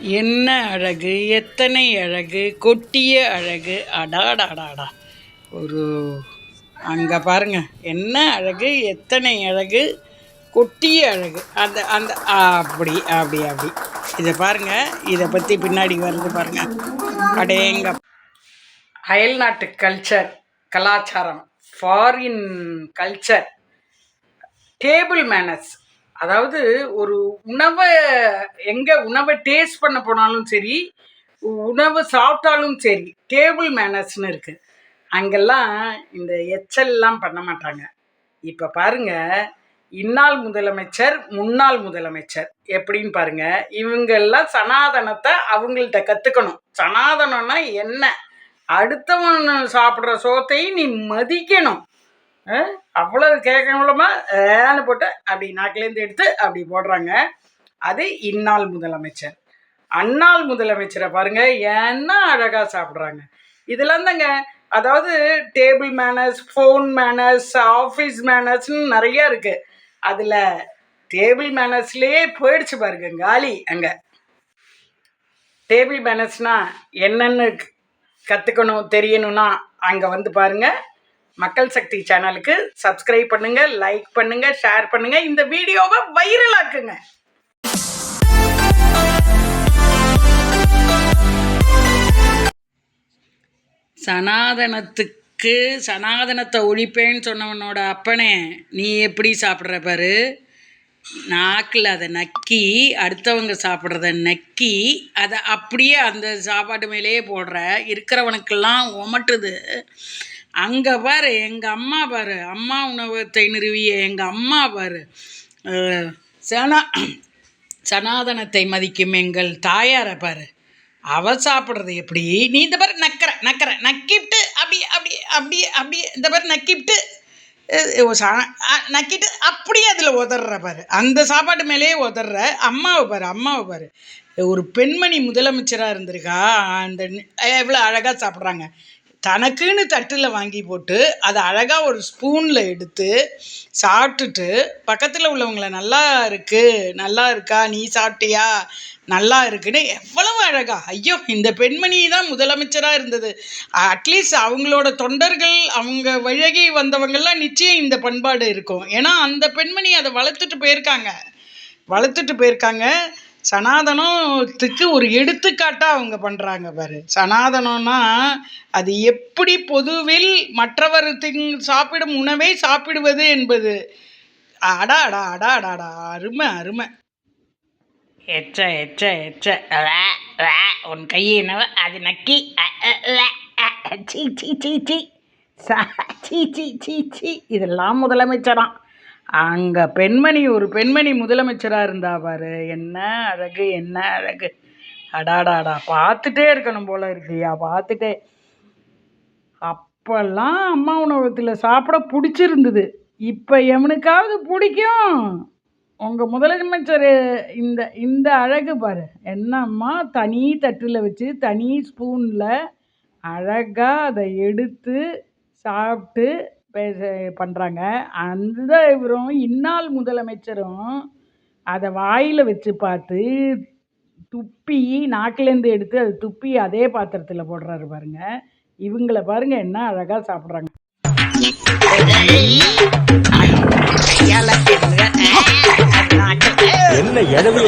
என்ன அழகு எத்தனை அழகு கொட்டிய அழகு. அடாடாடாடா ஒரு அங்கே பாருங்க. என்ன அழகு எத்தனை அழகு கொட்டிய அழகு. அந்த அந்த அப்படி அப்படி அப்படி. இதை பாருங்க. இதை பற்றி பின்னாடி வருது பாருங்க. அடேங்க. அயல்நாட்டு கல்ச்சர் கலாச்சாரம் ஃபாரின் கல்ச்சர் டேபிள் மேனர்ஸ் அதாவது ஒரு உணவை எங்கே உணவை டேஸ்ட் பண்ண போனாலும் சரி உணவு சாப்பிட்டாலும் சரி டேபிள் மேனர்ஸ்னு இருக்குது அங்கெல்லாம் இந்த எச்சல்லாம் பண்ண மாட்டாங்க. இப்போ பாருங்க இந்நாள் முதலமைச்சர் முன்னாள் முதலமைச்சர். எப்படின்னு பாருங்க இவங்கெல்லாம் சனாதனத்தை அவங்கள்ட்ட கற்றுக்கணும் சனாதனம்னா என்ன? அடுத்தவன் சாப்பிட்ற சோத்தையும் நீ மதிக்கணும். ஆ? அவ்வளோ கேட்க கேட்கணுமா ஏன்னு போட்டு அப்படி நாக்கிலேருந்து எடுத்து அப்படி போடுறாங்க. அது இந்நாள் முதலமைச்சர். அந்நாள் முதலமைச்சரை பாருங்க என்ன அழகா சாப்பிட்றாங்க. இதெல்லாம் தாங்க அதாவது table manners phone manners office மேனர்ஸ்னு நிறைய இருக்கு. அதில் டேபிள் மேனர்ஸ்லேயே போயிடுச்சு பாருங்க காலி அங்கே. டேபிள் மேனர்ஸ்னால் என்னென்னு கற்றுக்கணும் தெரியணும்னா அங்கே வந்து பாருங்க மக்கள் சக்தி சேனலுக்கு சப்ஸ்கிரைப் பண்ணுங்க லைக் பண்ணுங்க ஷேர் பண்ணுங்க. இந்த வீடியோவை வைரலாக்குங்க சனாதனத்துக்கு சனாதனத்தை ஒழிப்பேன்னு சொன்னவனோட அப்பனே நீ எப்படி சாப்பிட்ற பாரு? நாக்கில் அதை நக்கி அடுத்தவங்க சாப்பிட்றத நக்கி அதை அப்படியே அந்த சாப்பாட்டு மேலேயே போடுற இருக்கிறவனுக்கெல்லாம் உமட்டுது. அங்கே பாரு எங்கள் அம்மா பாரு அம்மா உணவகத்தை நிறுவிய எங்கள் அம்மா பாரு. சனா சனாதனத்தை மதிக்கும் எங்கள் தாயாரை பாரு. அவ சாப்பிட்றது எப்படி? நீ இந்த பாரு நக்கற நக்கற நக்கிவிட்டு அப்படி அப்படி அப்படி அப்படி இந்த பாரு நக்கிவிட்டு சா- நக்கிட்டு அப்படியே அதில் உதர்ற பாரு. அந்த சாப்பாடு மேலேயே உதர்ற அம்மாவை பாரு அம்மாவை பாரு. ஒரு பெண்மணி முதலமைச்சராக இருந்திருக்கா அந்த எவ்வளோ அழகாக சாப்பிட்றாங்க. தனக்குன்னு தட்டில் வாங்கி போட்டு அதை அழகாக ஒரு ஸ்பூனில் எடுத்து சாப்பிட்டுட்டு பக்கத்தில் உள்ளவங்களை நல்லா இருக்குது நல்லா இருக்கா? நீ சாப்பிட்டியா? நல்லா இருக்குன்னு எவ்வளவு அழகா. ஐயோ இந்த பெண்மணி தான் முதலமைச்சராக இருந்தது. அட்லீஸ்ட் அவங்களோட தொண்டர்கள் அவங்க வழகி வந்தவங்கள்லாம் நிச்சயம் இந்த பண்பாடு இருக்கும். ஏன்னா அந்த பெண்மணி அதை வளர்த்துட்டு போயிருக்காங்க. வளர்த்துட்டு போயிருக்காங்க. சனாதனத்துக்கு ஒரு எடுத்துக்காட்டாக அவங்க பண்ணுறாங்க பாரு. சனாதனம்னா அது எப்படி பொதுவில் மற்றவர்த்தின் சாப்பிடும் உணவை சாப்பிடுவது என்பது. அடா அடா அடா அடாடா அருமை அருமை. எச்ச எச்ச எச்ச. உன் கை என்னவோ அது நக்கி. அ, சீ சீ சீ சீ. ச- சீ சீ சீ சீ. இதெல்லாம் முதலமைச்சராம். அங்கே பெண்மணி ஒரு பெண்மணி முதலமைச்சராக இருந்தா பாரு. என்ன அழகு என்ன அழகு. அடாடாடா பார்த்துட்டே இருக்கணும் போல இருக்குயா பார்த்துட்டே. அப்போல்லாம் அம்மா உணவகத்தில் சாப்பிட பிடிச்சிருந்தது. இப்போ எவனுக்காவது பிடிக்கும். உங்கள் முதலமைச்சர் இந்த இந்த அழகு பாரு. என்னம்மா தனி தட்டில் வச்சு தனி ஸ்பூனில் அழகாக அதை எடுத்து சாப்பிட்டு பேச பண்ணுறாங்க அந்த இவரும் இந்நாள் முதலமைச்சரும் அதை வாயில் வச்சு பார்த்து துப்பி நாக்கிலேருந்து எடுத்து அது துப்பி அதே பாத்திரத்தில் போடுறாரு பாருங்க. இவங்கள பாருங்க என்ன அழகாக சாப்பிட்றாங்க. என்ன எழவி